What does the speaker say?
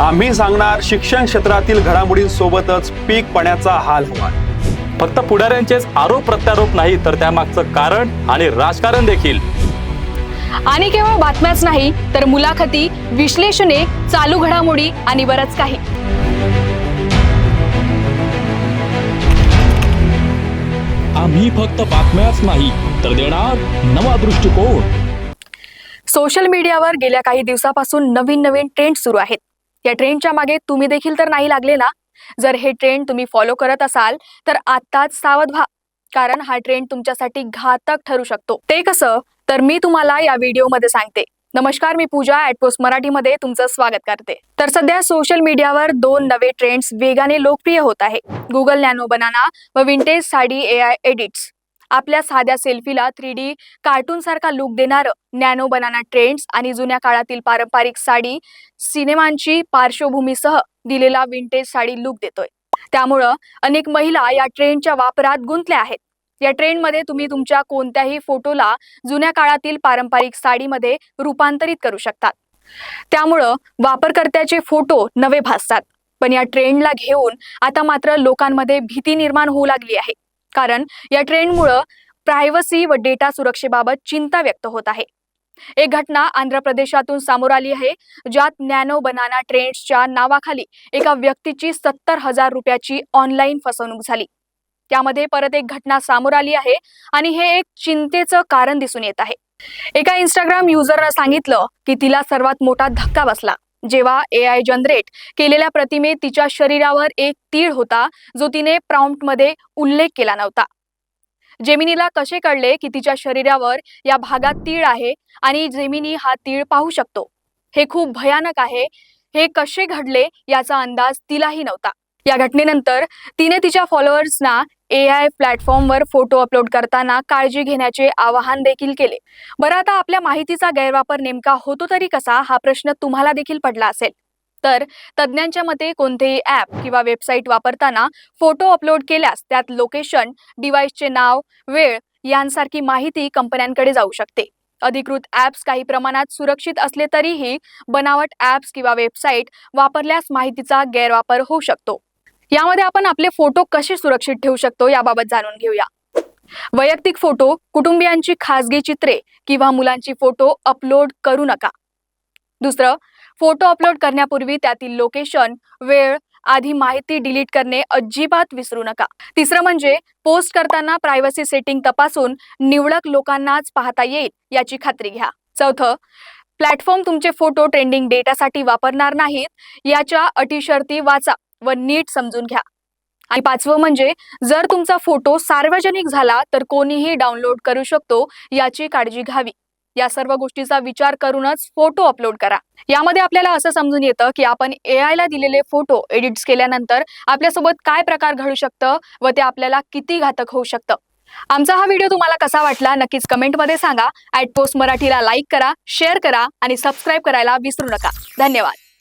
आम्ही सांगणार शिक्षण क्षेत्रातील घडामोडींसोबतच पीक पाण्याचा हाल हवाल फक्त पुढाऱ्यांचेच आरोप प्रत्यारोप नाही तर त्यामागचं कारण आणि राजकारण देखील. आणि केवळ बातम्याच नाही तर मुलाखती विश्लेषणे चालू घडामोडी आणि बरंच काही. आम्ही फक्त बातम्याच नाही तर देणार नवा दृष्टिकोन. सोशल मीडियावर गेल्या काही दिवसापासून नवीन नवीन ट्रेंड सुरू आहेत. या ट्रेंडच्या मागे तुम्ही देखील तर नाही लागले ना? जर हे ट्रेंड तुम्ही फॉलो करत असाल तर आत्ताच सावध व्हा. कारण हा ट्रेंड तुमच्यासाठी घातक ठरू शकतो. ते कसं? तर मी तुम्हाला या व्हिडिओमध्ये सांगते. नमस्कार मी पूजा ॲटपोस्ट मराठीमध्ये तुमचं स्वागत करते. तर सध्या सोशल मीडियावर दोन नवे ट्रेंड्स वेगाने लोकप्रिय होत आहे. गुगल नॅनो बनाना व vintage sari A I edits आपल्या साध्या सेल्फीला थ्री डी कार्टून सारखा लुक देणारं नॅनो बनाना ट्रेंड्स आणि जुन्या काळातील पारंपरिक साडी सिनेमांची पार्श्वभूमीसह दिलेला विंटेज साडी लुक देतोय. त्यामुळं अनेक महिला या ट्रेंडच्या वापरात गुंतल्या आहेत. या ट्रेंडमध्ये तुम्ही तुमच्या कोणत्याही फोटोला जुन्या काळातील पारंपरिक साडीमध्ये रूपांतरित करू शकतात. त्यामुळं वापरकर्त्याचे फोटो नवे भासतात. पण या ट्रेंडला घेऊन आता मात्र लोकांमध्ये भीती निर्माण होऊ लागली आहे. कारण या ट्रेंडमुळं प्रायव्हसी व डेटा सुरक्षेबाबत चिंता व्यक्त होत आहे. एक घटना आंध्र प्रदेशातून समोर आली आहे ज्यात नॅनो बनाना ट्रेंड्सच्या नावाखाली एका व्यक्तीची सत्तर हजार रुपयाची ऑनलाईन फसवणूक झाली. त्यामध्ये परत एक घटना समोर आली आहे आणि हे एक चिंतेचं कारण दिसून येत आहे. एका इंस्टाग्राम युजरनं सांगितलं की तिला सर्वात मोठा धक्का बसला. जेव्हा ए आय जनरेट केलेल्या प्रतिमेत तिच्या शरीरावर एक तीळ होता जो तिने प्रॉम्प्टमध्ये उल्लेख केला नव्हता. जेमिनीला कसे कळले की तिच्या शरीरावर या भागात तीळ आहे आणि जेमिनी हा तीळ पाहू शकतो? हे खूप भयानक आहे. हे कसे घडले याचा अंदाज तिलाही नव्हता. या घटनेनंतर तिने तिच्या फॉलोअर्सना ए आय प्लॅटफॉर्मवर फोटो अपलोड करताना काळजी घेण्याचे आवाहन देखील केले. बरं आता आपल्या माहितीचा गैरवापर नेमका होतो तरी कसा हा प्रश्न तुम्हाला देखील पडला असेल. तर तज्ज्ञांच्या मते कोणतेही ॲप किंवा वेबसाईट वापरताना फोटो अपलोड केल्यास त्यात लोकेशन डिव्हाइसचे नाव वेळ यांसारखी माहिती कंपन्यांकडे जाऊ शकते. अधिकृत ॲप्स काही प्रमाणात सुरक्षित असले तरीही बनावट ॲप्स किंवा वेबसाईट वापरल्यास माहितीचा गैरवापर होऊ शकतो. यामध्ये आपण आपले फोटो कसे सुरक्षित ठेवू शकतो याबाबत जाणून घेऊया. वैयक्तिक फोटो कुटुंबियांची खासगी चित्रे किंवा मुलांची फोटो अपलोड करू नका. दुसरं फोटो अपलोड करण्यापूर्वी त्यातील लोकेशन वेळ आधी माहिती डिलीट करणे अजिबात विसरू नका. तिसरं म्हणजे पोस्ट करताना प्रायव्हसी सेटिंग तपासून निवडक लोकांनाच पाहता येईल याची खात्री घ्या. चौथं प्लॅटफॉर्म तुमचे फोटो ट्रेंडिंग डेटासाठी वापरणार नाहीत याच्या अटी शर्ती वाचा. व नीट समजून घ्या. आणि पाचवं म्हणजे जर तुमचा फोटो सार्वजनिक झाला तर कोणीही डाउनलोड करू शकतो याची काळजी घ्यावी. या सर्व गोष्टीचा विचार करूनच फोटो अपलोड करा. यामध्ये आपल्याला असं समजून येतं की आपण ए ला दिलेले फोटो एडिट्स केल्यानंतर आपल्यासोबत काय प्रकार घडू शकतं व ते आपल्याला किती घातक होऊ शकतं. आमचा हा व्हिडिओ तुम्हाला कसा वाटला नक्कीच कमेंटमध्ये सांगा. ॲट पोस्ट मराठीला लाईक करा शेअर करा आणि सबस्क्राईब करायला विसरू नका. धन्यवाद.